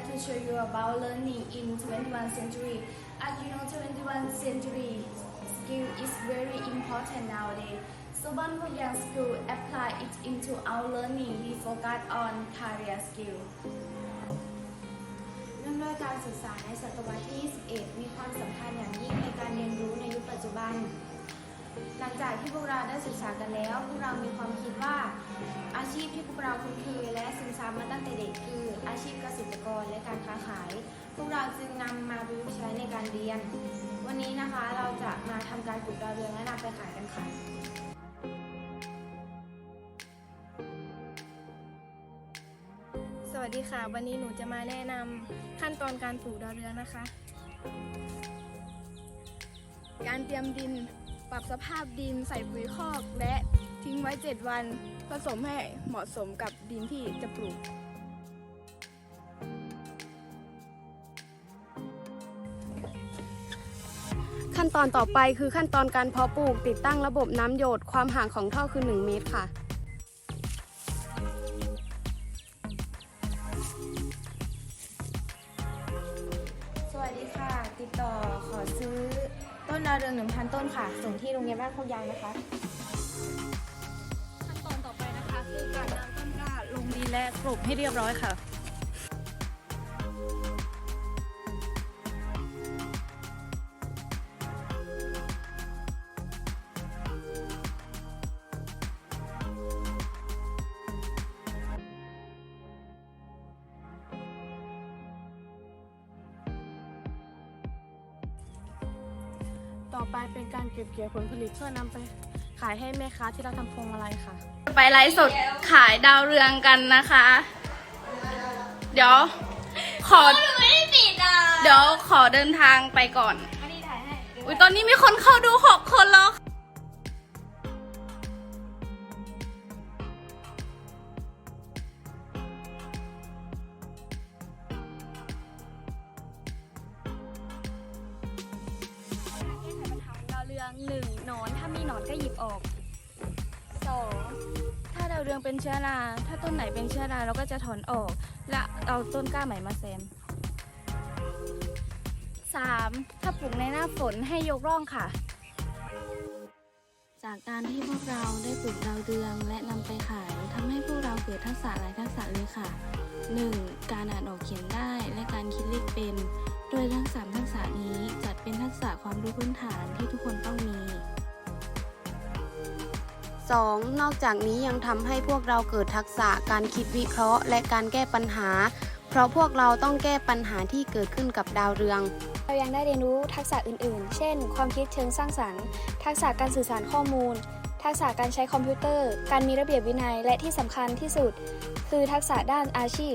like to show you about learning in 21st century. As you know, 21st century skill is very important nowadays. So Bon Young School apply it into our learning. We focus on career skill. เนื่องด้วยการศึกษาในศตวรรษที่ 21 มีความสำคัญอย่างยิ่งในการเรียนรู้ในยุคปัจจุบัน หลังจากที่พวกเราได้ศึกษากันแล้ว พวกเรามีความคิดว่าอาชีพที่พวกเราคุ้นเคยและ ซึมซับมาตั้งแต่เด็กคืออาชีพเกษตรกรและการค้าขาย พวกเราจึงนำมาประยุกต์ใช้ในการเรียน วันนี้นะคะเราจะมาทำการปลูกดาวเรืองและนำไปขายกันค่ะสวัสดีค่ะ วันนี้หนูจะมาแนะนำขั้นตอนการปลูกดาวเรืองนะคะ การเตรียมดินปรับสภาพดินใส่ปุ๋ยคอกและทิ้งไว้ 7 วัน ผสมให้เหมาะสมกับดินที่จะปลูก ขั้นตอนต่อไปคือขั้นตอนการเพาะปลูกติดตั้งระบบน้ำหยดความห่างของท่อคือ 1 เมตรค่ะสวัสดีค่ะติดต่อขอซื้อต้นดาวเรือง1,000 ต้นค่ะ ส่งที่โรงเรียนบ้านโคกยางนะคะ คือการนำต้นกล้าลงดินและกลบให้เรียบร้อยค่ะต่อไปเป็นการเก็บเกี่ยวผลผลิตเพื่อนำไป ขายให้แม่ค้าที่เราทำพวงมาลัยค่ะ ไปไลฟ์สดขายดาวเรืองกันนะคะ เดี๋ยว ขอเดี๋ยวขอเดินทางไปก่อนอุ้ยตอนนี้มีคนเข้าดูหกคนแล้วแก้ไขปัญหาดาวเรืองหนึ่งห นอน ถ้ามีหนอนก็หยิบออกสองถ้าดาวเรืองเป็นเชื้อรา ถ้าต้นไหนเป็นเชื้อราเราก็จะถอนออก และเอาต้นกล้าใหม่มาแซมสามถ้าปลูกในหน้าฝนให้ยกร่องค่ะ จากการที่พวกเราได้ปลูกดาวเรืองและนำไปขายทำให้พวกเราเกิดทักษะหลายทักษะเลยค่ะ 1. การอ่านออกเขียนได้และการคิดเลขเป็น โดยทั้ง 3 ทักษะนี้จัดเป็นทักษะความรู้พื้นฐานที่ทุกคน 2. นอกจากนี้ยังทำให้พวกเราเกิดทักษะการคิดวิเคราะห์ และการแก้ปัญหา เพราะพวกเราต้องแก้ปัญหาที่เกิดขึ้นกับดาวเรือง เรายังได้เรียนรู้ทักษะอื่น ๆ เช่น ความคิดเชิงสร้างสรรค์ ทักษะการสื่อสารข้อมูล ทักษะการใช้คอมพิวเตอร์ การมีระเบียบวินัย และที่สำคัญที่สุด คือทักษะด้านอาชีพ